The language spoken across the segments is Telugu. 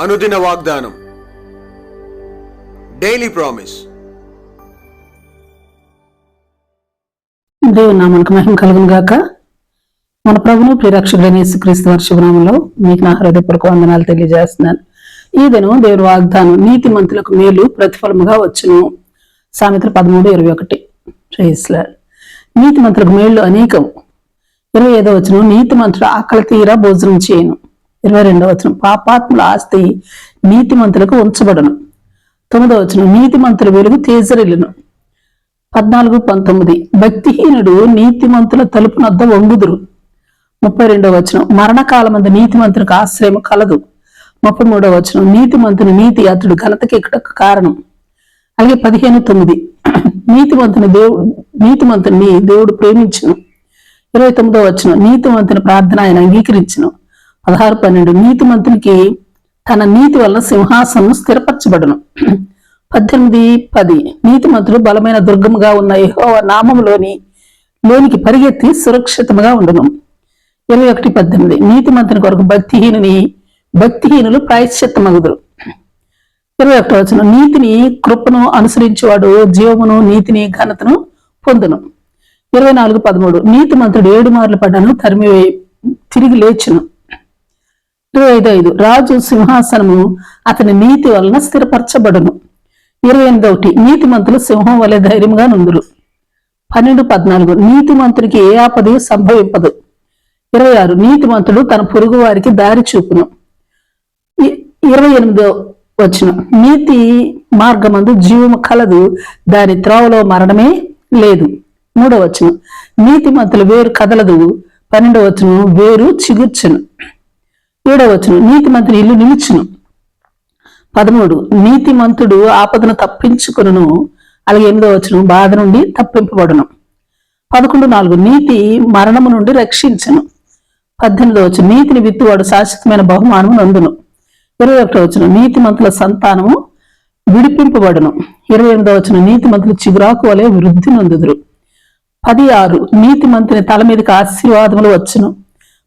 అనుదిన వాగ్దానం. డైలీ ప్రామిస్ దేవుని నామనకు మహిమ కలుగును గాక. మన ప్రభును ప్రిరక్షకుడైన యేసుక్రీస్తు వర్షభనామంలో మీకు నా హృదయపూర్వక వందనాలు తెలియజేస్తున్నాను. ఈ దినం దేవుని వాగ్దానం నీతి మంతులకు మేలు ప్రతిఫలముగా వచ్చును. సామెతలు పదమూడు ఇరవై ఒకటి. నీతి మంత్రులకు మేళ్ళు అనేకం. ఇరవై ఐదో వచ్చిన నీతి మంత్రులు ఆకలి తీరా భోజనం చేయను. ఇరవై రెండవ వచనం. పాపాత్ముల ఆస్తి నీతిమంతులకు ఉంచబడను. తొమ్మిదవ వచనం. నీతిమంతుల వెలుగు తేజరిల్లును. పద్నాలుగు పంతొమ్మిది. భక్తిహీనుడు నీతిమంతుల తలుపు నద్ద వంగుదురు. ముప్పై రెండవ వచనం. మరణకాలమందు నీతిమంతునికి ఆశ్రయం కలదు. ముప్పై మూడవ వచనం. నీతిమంతుని నీతి అతడు ఘనతకి ఇక్కడ కారణం. అలాగే పదిహేను తొమ్మిది. నీతిమంతుని దేవుడు నీతిమంతుని దేవుడు ప్రేమించను. ఇరవై తొమ్మిదవ వచనం. నీతిమంతుని ప్రార్థన ఆయన అంగీకరించను. పదహారు పన్నెండు నీతిమంతునికి తన నీతి వల్ల సింహాసనం స్థిరపరచబడును. పద్దెనిమిది పది నీతిమంతుడు బలమైన దుర్గముగా ఉన్న యెహోవా నామములోని లోనికి పరిగెత్తి సురక్షితముగా ఉండను. ఇరవై ఒకటి పద్దెనిమిది నీతిమంతుని కొరకు భక్తిహీనుని భక్తిహీనులు ప్రాయశ్చిత్తమగుదురు. ఇరవై ఒకటి వచ్చిన నీతిని కృపను అనుసరించేవాడు జీవమును నీతిని ఘనతను పొందును. ఇరవై నాలుగు పదమూడు నీతి మంత్రుడు ఏడు మార్లు పడ్డను తరిమి తిరిగి లేచును. ఇరవై ఐదు ఐదు. రాజు సింహాసనము అతని నీతి వలన స్థిరపరచబడును. ఇరవై ఎనిమిది ఒకటి నీతిమంతులు సింహం వలె ధైర్యంగా నుందురు. పన్నెండు పద్నాలుగు. నీతిమంతునికి ఏ ఆపది సంభవింపదు. ఇరవై ఆరు. నీతిమంతుడు తన పొరుగు వారికి దారి చూపును. ఇరవై ఎనిమిదో వచ్చిన. నీతి మార్గమందు జీవము కలదు. దాని త్రోవలో మరణమే లేదు. మూడో వచ్చిన. నీతిమంతులు వేరు కదలదు. పన్నెండో వచ్చిన. వేరు చిగుర్చును. ఏడవచ్చును. నీతి నీతిమంతుని ఇల్లు నిలిచును. పదమూడు. నీతిమంతుడు ఆపదను తప్పించుకును అలాగే ఎనిమిదో వచ్చును బాధ నుండి తప్పింపబడును. పదకొండు నాలుగు. నీతి మరణము నుండి రక్షించను. పద్దెనిమిదో వచ్చిన నీతిని విత్తువాడు శాశ్వతమైన బహుమానము నందును. ఇరవై ఒకటో వచ్చిన నీతిమంతుల సంతానము విడిపింపబడును. ఇరవై ఎనిమిదో వచ్చిన నీతిమంతులు చిగురాకు వలె వృద్ధి నందుదురు. పది ఆరు నీతిమంతుని తల మీదకి ఆశీర్వాదములు వచ్చును.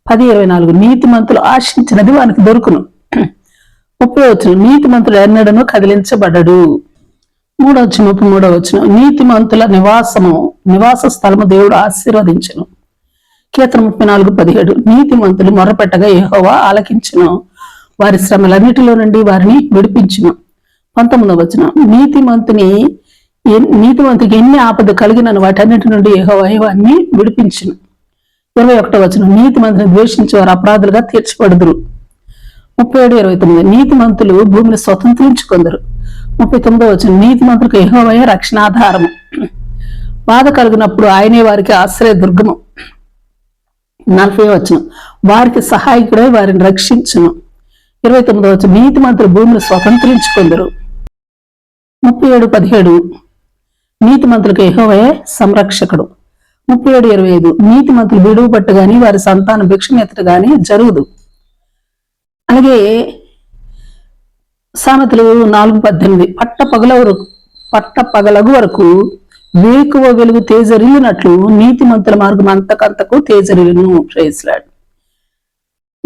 పది ఇరవై నాలుగు నీతి మంతులు ఆశించినది వానికి దొరుకును. ముప్పై వచ్చిన నీతిమంతుడు ఎన్నడను కదిలించబడడు. మూడో వచ్చిన ముప్పై మూడో వచ్చిన నీతిమంతుల నివాసము నివాస స్థలము దేవుడు ఆశీర్వదించను. కీర్తన ముప్పై నాలుగు పదిహేడు నీతి మంతులు మొరపెట్టగా యహోవా ఆలకించును. వారి శ్రమలన్నిటిలో నుండి వారిని విడిపించును. పంతొమ్మిదవ వచ్చిన నీతిమంతుని నీతి నీతిమంతునికి ఎన్ని ఆపద కలిగినను వాటన్నిటి నుండి యహోవా వారిని విడిపించును. ఇరవై ఒకటో వచనం మంత్రిని ద్వేషించే వారు అపరాధులుగా తీర్చిపడుదురు ముప్పై ఏడు ఇరవై తొమ్మిది నీతి మంత్రులు భూమిని స్వతంత్రించుకుందరు. ముప్పై తొమ్మిదో వచ్చిన నీతిమంతులకు యెహోవాయే రక్షణాధారము. బాధ కలిగినప్పుడు ఆయనే వారికి ఆశ్రయ దుర్గము. నలభై వచ్చిన వారికి సహాయకుడై వారిని రక్షించును. ఇరవై తొమ్మిదో వచ్చిన నీతిమంతులు భూమిని స్వతంత్రించుకుందరు. ముప్పై ఏడు పదిహేడు నీతి మంత్రులకు యెహోవాయే సంరక్షకుడు. ముప్పై ఏడు ఇరవై ఐదు. నీతిమంతులు విడువు పట్టుగాని వారి సంతాన భిక్షం గాని జరుగుదు. అలాగే సామెతలు నాలుగు పద్దెనిమిది. పట్ట పగల వరకు పట్ట పగలగు వరకు వేకువ వెలుగు తేజరిల్లినట్లు నీతిమంతుల మార్గం అంతకంతకు తేజరిల్లును. ప్రేస్లాడ్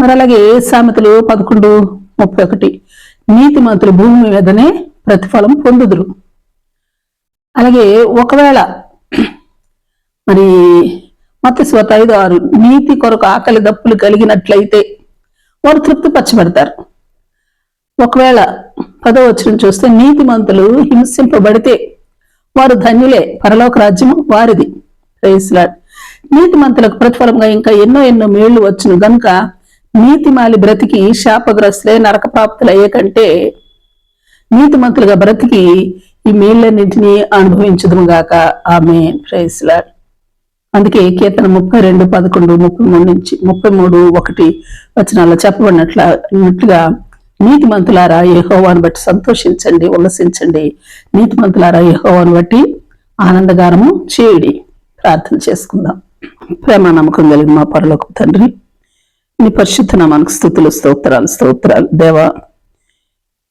మరి అలాగే సామెతలు పదకొండు ముప్పై ఒకటి. నీతిమంతులు భూమి మీదనే ప్రతిఫలం పొందుదురు. అలాగే ఒకవేళ మరి మత స్వత ఐదు ఆరు నీతి కొరకు ఆకలి దప్పులు కలిగినట్లయితే వారు తృప్తి పరచబడతారు ఒకవేళ పదో వచ్చిన చూస్తే నీతిమంతులు హింసింపబడితే వారు ధన్యులే పరలోక రాజ్యం వారిది. ప్రేస్లాడ్ నీతిమంతులకు ప్రతిఫలంగా ఇంకా ఎన్నో ఎన్నో మేళ్ళు వచ్చును గనుక నీతిమాలి బ్రతికి శాపగ్రస్తులే నరక ప్రాప్తులు అయ్యే కంటే నీతిమంతులుగా బ్రతికి ఈ మేళ్ళన్నింటినీ అనుభవించదుము గాక ఆమె ప్రేస్లాడ్ అందుకే కీర్తన ముప్పై రెండు పదకొండు ముప్పై మూడు నుంచి ముప్పై మూడు ఒకటి వచనాల్లో చెప్పబడినట్ల అన్నట్లుగా నీతిమంతులారా యహోవాను బట్టి సంతోషించండి ఉల్లసించండి. నీతి మంతులారా యహోవాను బట్టి ఆనందగానము చేయుడి. ప్రార్థన చేసుకుందాం. ప్రేమ నమ్మకం కలిగిన మా పరలోక తండ్రి నీ పరిశుద్ధ నామానికి స్థుతులు స్తోత్రాలు స్తోత్రాలు. దేవా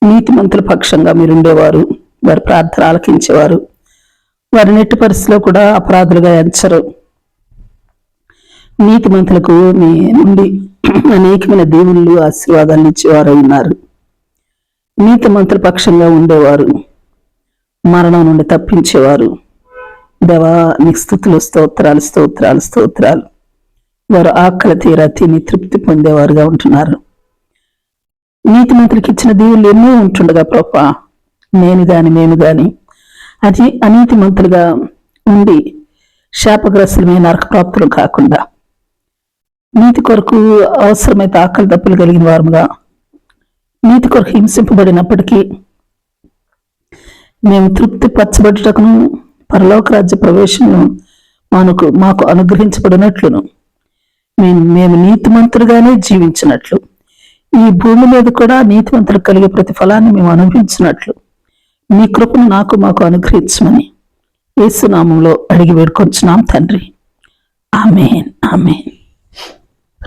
నీతిమంతుల పక్షంగా మీరుండేవారు వారి ప్రార్థన ఆలకించేవారు. వారి నెట్టి పరిస్థితిలో కూడా అపరాధులుగా ఎంచరు. నీతిమంతులకు మీ నుండి అనేకమైన దేవుళ్ళు ఆశీర్వాదాలు ఇచ్చేవారు ఉన్నారు. నీతి మంత్రుల పక్షంగా ఉండేవారు. మరణం నుండి తప్పించేవారు. దేవా నీకు స్థుతులు స్తోత్రాలు స్తోత్రాలు స్తోత్రాలు. వారు ఆకలి తీరా తిని తృప్తి పొందేవారుగా ఉంటున్నారు. నీతి మంత్రికి ఇచ్చిన దేవుళ్ళు ఎన్నో ఉంటుండగా ప్రభా నేను గాని మేము గాని. అది అనీతి మంత్రులుగా ఉండి శాపగ్రస్తులమైన నరకప్రాప్తులు కాకుండా నీతి కొరకు అవసరమైతే ఆకలి దప్పులు కలిగిన వారుగా నీతి కొరకు హింసింపబడినప్పటికీ మేము తృప్తి పరచబడుటకును పరలోక రాజ్య ప్రవేశమును మనకు మాకు అనుగ్రహించబడినట్లును. మేము మేము నీతిమంతులుగానే జీవించినట్లు. ఈ భూమి మీద కూడా నీతిమంతులకు కలిగే ప్రతిఫలాన్ని మేము అనుభవించినట్లు. నీ కృపను నాకు మాకు అనుగ్రహించమని యేసునామంలో అడిగి వేడుకొంచున్నాం తండ్రి. Amen amen.